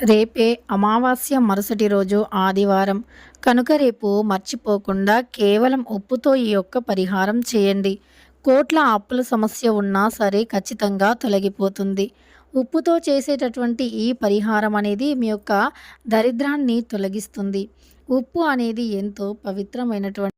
రేపే అమావాస్య మరుసటి రోజు ఆదివారం. కనుక రేపు మర్చిపోకుండా కేవలం ఉప్పుతో ఈ యొక్క పరిహారం చేయండి. కోట్ల అప్పుల సమస్య ఉన్నా సరే ఖచ్చితంగా తొలగిపోతుంది. ఉప్పుతో చేసేటటువంటి ఈ పరిహారం అనేది మీ యొక్క దరిద్రాన్ని తొలగిస్తుంది. ఉప్పు అనేది ఎంతో పవిత్రమైనటువంటి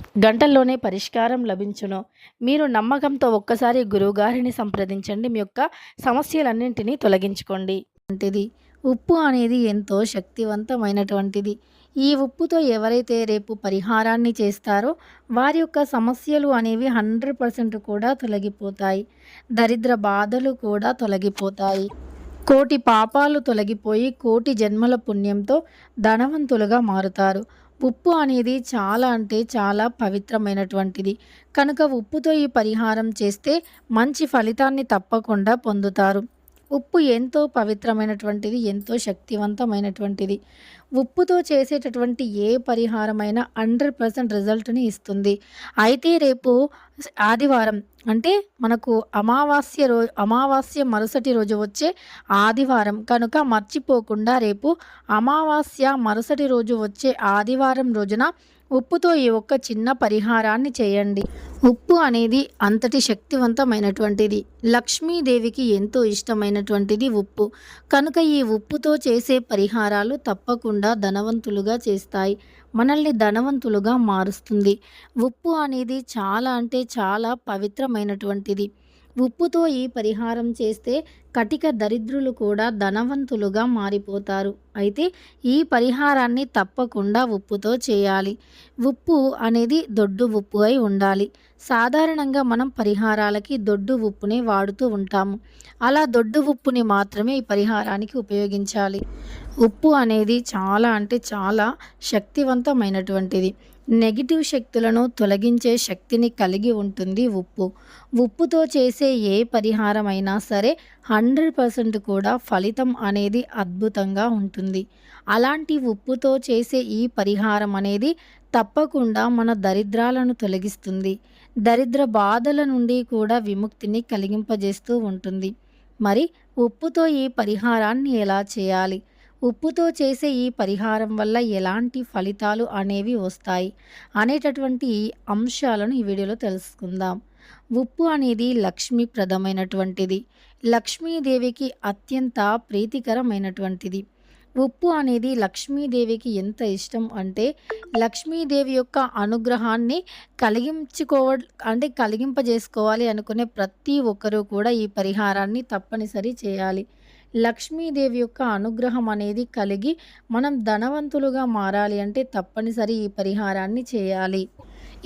గంటల్లోనే పరిష్కారం లభించును. మీరు నమ్మకంతో ఒక్కసారి గురువుగారిని సంప్రదించండి. మీ యొక్క సమస్యలన్నింటినీ తొలగించుకోండి. వంటిది ఉప్పు అనేది ఎంతో శక్తివంతమైనటువంటిది. ఈ ఉప్పుతో ఎవరైతే రేపు పరిహారాన్ని చేస్తారో వారి యొక్క సమస్యలు అనేవి హండ్రెడ్ పర్సెంట్ కూడా తొలగిపోతాయి. దరిద్ర బాధలు కూడా తొలగిపోతాయి. కోటి పాపాలు తొలగిపోయి కోటి జన్మల పుణ్యంతో ధనవంతులుగా మారుతారు. ఉప్పు అనేది చాలా అంటే చాలా పవిత్రమైనటువంటిది. కనుక ఉప్పుతో ఈ పరిహారం చేస్తే మంచి ఫలితాన్ని తప్పకుండా పొందుతారు. ఉప్పు ఎంతో పవిత్రమైనటువంటిది ఎంతో శక్తివంతమైనటువంటిది. ఉప్పుతో చేసేటటువంటి ఏ పరిహారమైనా హండ్రెడ్ పర్సెంట్ రిజల్ట్ని ఇస్తుంది. అయితే రేపు ఆదివారం అంటే మనకు అమావాస్య రోజు అమావాస్య మరుసటి రోజు వచ్చే ఆదివారం కనుక మర్చిపోకుండా రేపు అమావాస్య మరుసటి రోజు వచ్చే ఆదివారం రోజున ఉప్పుతో ఈ ఒక్క చిన్న పరిహారాన్ని చేయండి. ఉప్పు అనేది అంతటి శక్తివంతమైనటువంటిది. లక్ష్మీదేవికి ఎంతో ఇష్టమైనటువంటిది ఉప్పు. కనుక ఈ ఉప్పుతో చేసే పరిహారాలు తప్పకుండా ధనవంతులుగా చేస్తాయి. మనల్ని ధనవంతులుగా మారుస్తుంది. ఉప్పు అనేది చాలా అంటే చాలా పవిత్రమైనటువంటిది. ఉప్పుతో ఈ పరిహారం చేస్తే కటిక దరిద్రులు కూడా ధనవంతులుగా మారిపోతారు. అయితే ఈ పరిహారాన్ని తప్పకుండా ఉప్పుతో చేయాలి. ఉప్పు అనేది దొడ్డు ఉప్పు అయి ఉండాలి. సాధారణంగా మనం పరిహారాలకి దొడ్డు ఉప్పునే వాడుతూ ఉంటాము. అలా దొడ్డు ఉప్పుని మాత్రమే ఈ పరిహారానికి ఉపయోగించాలి. ఉప్పు అనేది చాలా అంటే చాలా శక్తివంతమైనటువంటిది. నెగిటివ్ శక్తులను తొలగించే శక్తిని కలిగి ఉంటుంది ఉప్పు. ఉప్పుతో చేసే ఏ పరిహారమైనా సరే హండ్రెడ్ పర్సెంట్ కూడా ఫలితం అనేది అద్భుతంగా ఉంటుంది. అలాంటి ఉప్పుతో చేసే ఈ పరిహారం అనేది తప్పకుండా మన దరిద్రాలను తొలగిస్తుంది. దరిద్ర బాధల నుండి కూడా విముక్తిని కలిగింపజేస్తూ ఉంటుంది. మరి ఉప్పుతో ఈ పరిహారాన్ని ఎలా చేయాలి? ఉప్పుతో చేసే ఈ పరిహారం వల్ల ఎలాంటి ఫలితాలు అనేవి వస్తాయి అనేటటువంటి అంశాలను ఈ వీడియోలో తెలుసుకుందాం. ఉప్పు అనేది లక్ష్మీప్రదమైనటువంటిది. లక్ష్మీదేవికి అత్యంత ప్రీతికరమైనటువంటిది. ఉప్పు అనేది లక్ష్మీదేవికి ఎంత ఇష్టం అంటే లక్ష్మీదేవి యొక్క అనుగ్రహాన్ని కలిగించుకోవ అంటే కలిగింపజేసుకోవాలి అనుకునే ప్రతి ఒక్కరూ కూడా ఈ పరిహారాన్ని తప్పనిసరి చేయాలి. లక్ష్మీదేవి యొక్క అనుగ్రహం అనేది కలిగి మనం ధనవంతులుగా మారాలి అంటే తప్పనిసరి ఈ పరిహారాన్ని చేయాలి.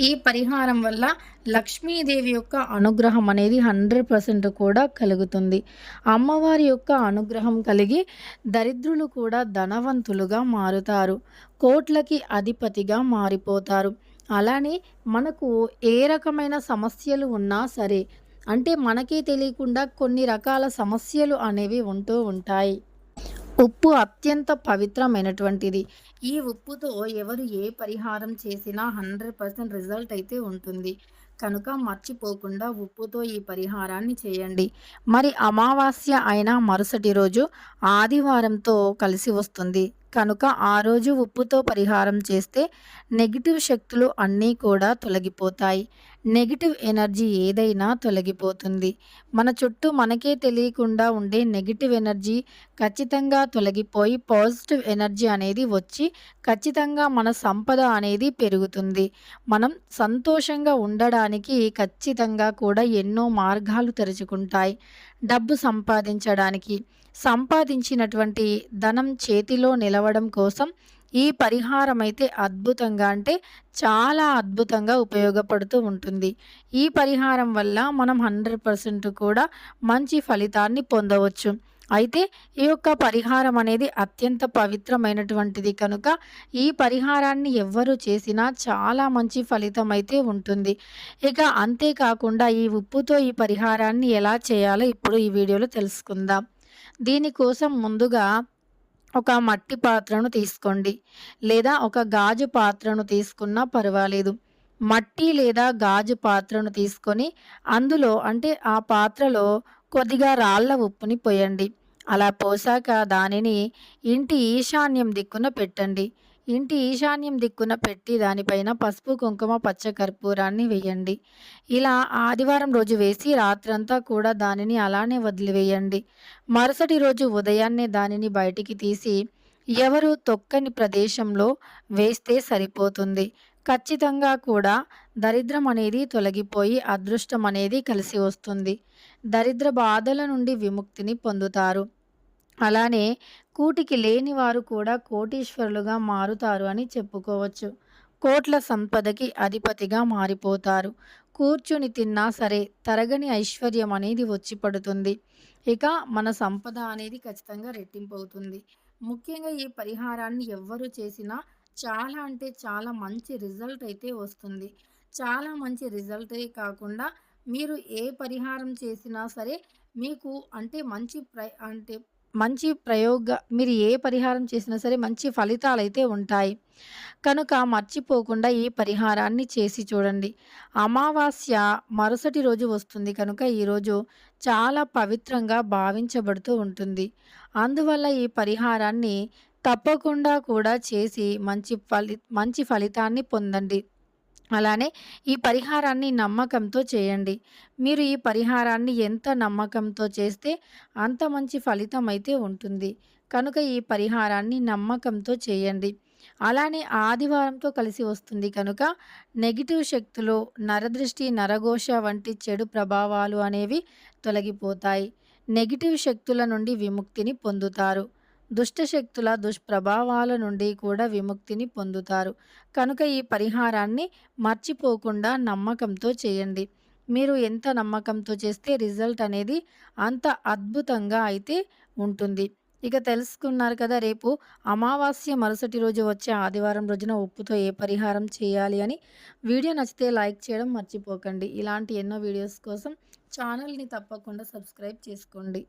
ఈ పరిహారం వల్ల లక్ష్మీదేవి యొక్క అనుగ్రహం అనేది హండ్రెడ్ పర్సెంట్ కూడా కలుగుతుంది. అమ్మవారి యొక్క అనుగ్రహం కలిగి దరిద్రులు కూడా ధనవంతులుగా మారుతారు. కోట్లకి అధిపతిగా మారిపోతారు. అలానే మనకు ఏ రకమైన సమస్యలు ఉన్నా సరే అంటే మనకే తెలియకుండా కొన్ని రకాల సమస్యలు అనేవి ఉంటూ ఉంటాయి. ఉప్పు అత్యంత పవిత్రమైనటువంటిది. ఈ ఉప్పుతో ఎవరు ఏ పరిహారం చేసినా హండ్రెడ్ పర్సెంట్ రిజల్ట్ అయితే ఉంటుంది. కనుక మర్చిపోకుండా ఉప్పుతో ఈ పరిహారాన్ని చేయండి. మరి అమావాస్య అయిన మరుసటి రోజు ఆదివారంతో కలిసి వస్తుంది. కనుక ఆ రోజు ఉప్పుతో పరిహారం చేస్తే నెగిటివ్ శక్తులు అన్నీ కూడా తొలగిపోతాయి. నెగిటివ్ ఎనర్జీ ఏదైనా తొలగిపోతుంది. మన చుట్టూ మనకే తెలియకుండా ఉండే నెగిటివ్ ఎనర్జీ ఖచ్చితంగా తొలగిపోయి పాజిటివ్ ఎనర్జీ అనేది వచ్చి ఖచ్చితంగా మన సంపద అనేది పెరుగుతుంది. మనం సంతోషంగా ఉండడానికి ఖచ్చితంగా కూడా ఎన్నో మార్గాలు తెరుచుకుంటాయి. డబ్బు సంపాదించడానికి సంపాదించినటువంటి ధనం చేతిలో నిలవడం కోసం ఈ పరిహారం అయితే అద్భుతంగా అంటే చాలా అద్భుతంగా ఉపయోగపడుతూ ఉంటుంది. ఈ పరిహారం వల్ల మనం హండ్రెడ్ పర్సెంట్ కూడా మంచి ఫలితాన్ని పొందవచ్చు. అయితే ఈ యొక్క పరిహారం అనేది అత్యంత పవిత్రమైనటువంటిది కనుక ఈ పరిహారాన్ని ఎవ్వరు చేసినా చాలా మంచి ఫలితం అయితే ఉంటుంది. ఇక అంతేకాకుండా ఈ ఉప్పుతో ఈ పరిహారాన్ని ఎలా చేయాలో ఇప్పుడు ఈ వీడియోలో తెలుసుకుందాం. దీనికోసం ముందుగా ఒక మట్టి పాత్రను తీసుకోండి. లేదా ఒక గాజు పాత్రను తీసుకున్నా పర్వాలేదు. మట్టి లేదా గాజు పాత్రను తీసుకొని అందులో అంటే ఆ పాత్రలో కొద్దిగా రాళ్ళ ఉప్పుని పోయండి. అలా పోసాక దానిని ఇంటి ఈశాన్యం దిక్కున పెట్టండి. ఇంటి ఈశాన్యం దిక్కున పెట్టి దానిపైన పసుపు కుంకుమ పచ్చ కర్పూరాన్ని వేయండి. ఇలా ఆదివారం రోజు వేసి రాత్రంతా కూడా దానిని అలానే వదిలివేయండి. మరుసటి రోజు ఉదయాన్నే దానిని బయటికి తీసి ఎవరు తొక్కని ప్రదేశంలో వేస్తే సరిపోతుంది. ఖచ్చితంగా కూడా దరిద్రం అనేది తొలగిపోయి అదృష్టం అనేది కలిసి వస్తుంది. దరిద్ర బాధల నుండి విముక్తిని పొందుతారు. అలానే కూటికి లేని వారు కూడా కోటీశ్వరులుగా మారుతారు అని చెప్పుకోవచ్చు. కోట్ల సంపదకి అధిపతిగా మారిపోతారు. కూర్చుని తిన్నా సరే తరగని ఐశ్వర్యం అనేది వచ్చి పడుతుంది. ఇక మన సంపద అనేది ఖచ్చితంగా రెట్టింపు అవుతుంది ముఖ్యంగా ఈ పరిహారాన్ని ఎవ్వరు చేసినా చాలా అంటే చాలా మంచి రిజల్ట్ అయితే వస్తుంది. చాలా మంచి రిజల్టే కాకుండా మీరు ఏ పరిహారం చేసినా సరే మీకు అంటే మంచి ప్ర అంటే మంచి ప్రయోగ మీరు ఏ పరిహారం చేసినా సరే మంచి ఫలితాలు అయితే ఉంటాయి. కనుక మర్చిపోకుండా ఈ పరిహారాన్ని చేసి చూడండి. అమావాస్య మరుసటి రోజు వస్తుంది కనుక ఈరోజు చాలా పవిత్రంగా భావించబడుతూ ఉంటుంది. అందువల్ల ఈ పరిహారాన్ని తప్పకుండా కూడా చేసి మంచి ఫలి మంచి ఫలితాన్ని పొందండి. అలానే ఈ పరిహారాన్ని నమ్మకంతో చేయండి. మీరు ఈ పరిహారాన్ని ఎంత నమ్మకంతో చేస్తే అంత మంచి ఫలితం అయితే ఉంటుంది. కనుక ఈ పరిహారాన్ని నమ్మకంతో చేయండి. అలానే ఆదివారంతో కలిసి వస్తుంది కనుక నెగిటివ్ శక్తులు నరదృష్టి నరఘోష వంటి చెడు ప్రభావాలు అనేవి తొలగిపోతాయి. నెగిటివ్ శక్తుల నుండి విముక్తిని పొందుతారు. దుష్టశక్తుల దుష్ప్రభావాల నుండి కూడా విముక్తిని పొందుతారు. కనుక ఈ పరిహారాన్ని మర్చిపోకుండా నమ్మకంతో చేయండి. మీరు ఎంత నమ్మకంతో చేస్తే రిజల్ట్ అనేది అంత అద్భుతంగా అయితే ఉంటుంది. ఇక తెలుసుకున్నారు కదా రేపు అమావాస్య మరుసటి రోజు వచ్చే ఆదివారం రోజున ఉప్పుతో ఏ పరిహారం చేయాలి అని వీడియో నచ్చితే లైక్ చేయడం మర్చిపోకండి. ఇలాంటి ఎన్నో వీడియోస్ కోసం ఛానల్ని తప్పకుండా సబ్స్క్రైబ్ చేసుకోండి.